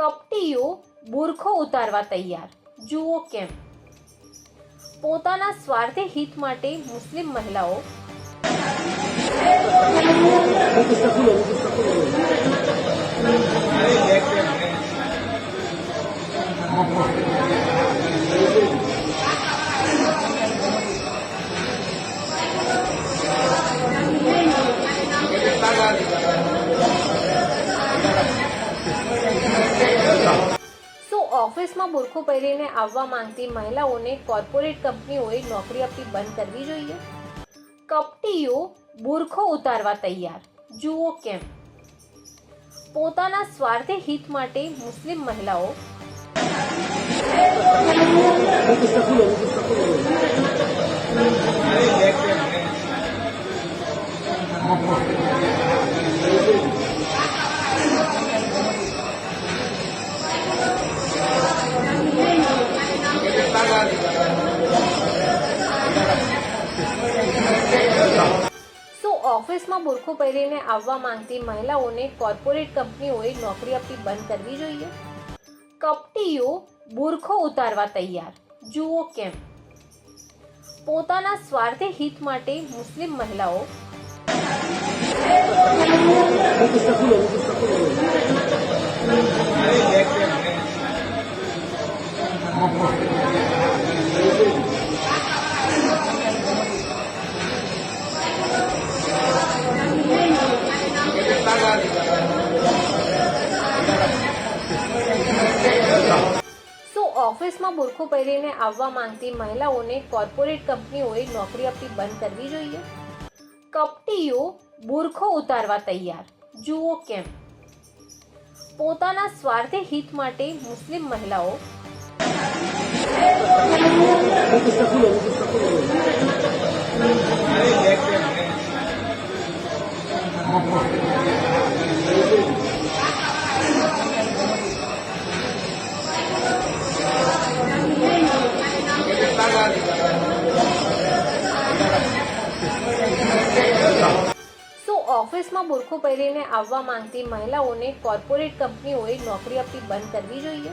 કપટીઓ બુરખો ઉતારવા તૈયાર. જુઓ કેમ? પોતાના સ્વાર્થે હિત માટે મુસ્લિમ મહિલાઓ ઓફિસમાં બુરખો પહેરીને આવવા માંગતી મહિલાઓને કોર્પોરેટ કંપનીઓએ નોકરી આપવી બંધ કરવી જોઈએ? કપટીઓ બુરખો ઉતારવા તૈયાર. જુઓ કેમ? પોતાના સ્વાર્થે હિત માટે મુસ્લિમ મહિલાઓ ઓફિસમાં બુરખો પહેરીને આવવા માંગતી મહિલાઓને કોર્પોરેટ કંપનીઓએ નોકરી આપવી બંધ કરવી જોઈએ? કપટીઓ બુરખો ઉતારવા તૈયાર. જુઓ કેમ? પોતાના સ્વાર્થે હિત માટે મુસ્લિમ મહિલાઓ શું ઓફિસમાં બુરખો પહેરીને આવવા માંગતી મહિલાઓને કોર્પોરેટ કંપનીઓએ નોકરી આપવી બંધ કરવી જોઈએ? કપટીઓ બુરખો ઉતારવા તૈયાર. જુઓ કેમ? પોતાના સ્વાર્થે હિત માટે મુસ્લિમ મહિલાઓ શું ઓફિસમાં બુરખું પહેરીને આવવા માંગતી મહિલાઓને કોર્પોરેટ કંપનીઓએ નોકરી આપવી બંધ કરવી જોઈએ?